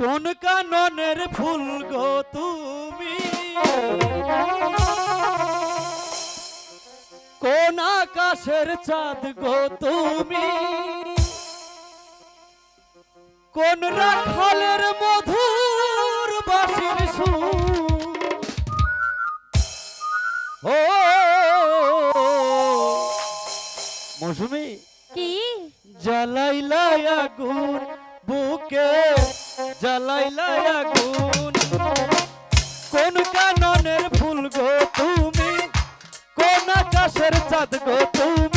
কোন কাননের ফুল গো তুমি? কোন আকাশের চাঁদ গো তুমি? কোন রাখালের মধুর বাসির সুর ও মৌসুমী কি? জ্বালাইলাই আগুন বুকে। জ্বালাইলাই আগুন কোন কাননের ফুল গো তুমি? কোন আকাশের চাঁদ গো তুমি?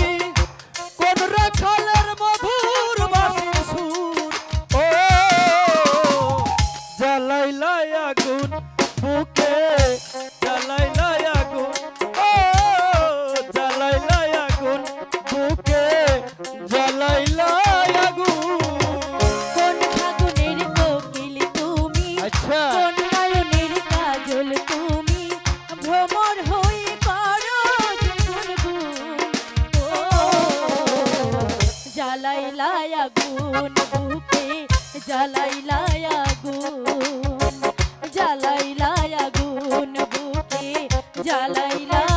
জ্বালাইলাই আগুন বুকে জ্বালাইলাই আগুন জ্বালাইলাই আগুন বুকে জ্বালাইলাই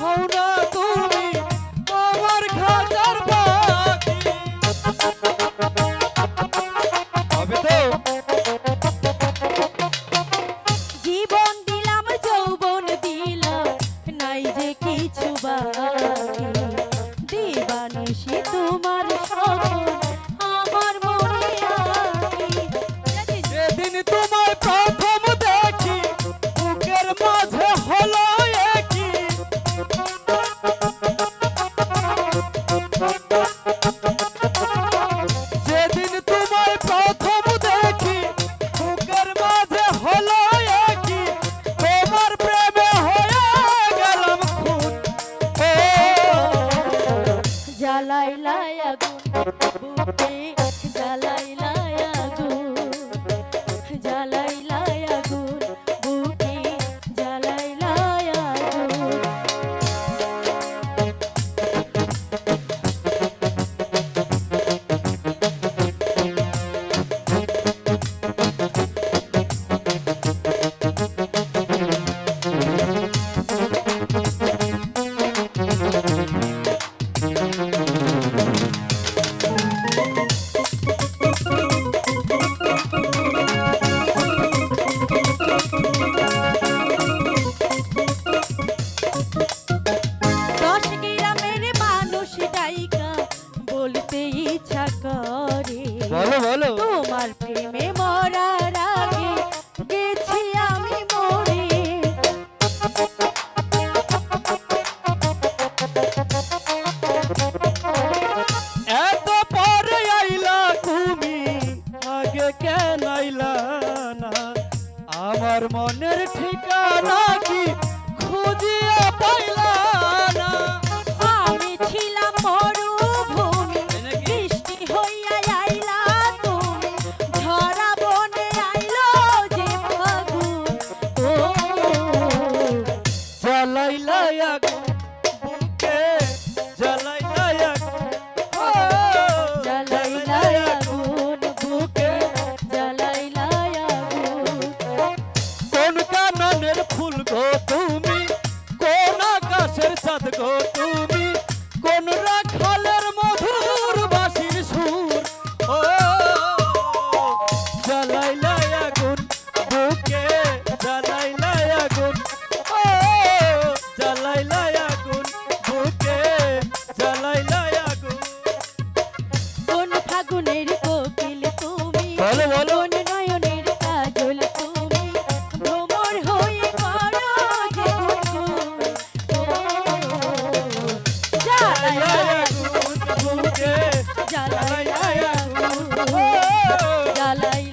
হও না তুমি আমার খাতার পাখি। হবে তো? জীবন দিলাম, যৌবন দিলাম, নাই যে কিছু বাকি। বুকে জ্বালাইলাই আগুন জ্বালাইলাই ইচ্ছা করে বলো বলো। তোমার প্রেমে মরার আগে গেছি আমি মরে। এত পরে আইলা তুমি আগে কেন আইলা না? আমার মনের ঠিকানা কি খুঁজিয়া পাইলা? আকাশের ও, জ্বালাইলা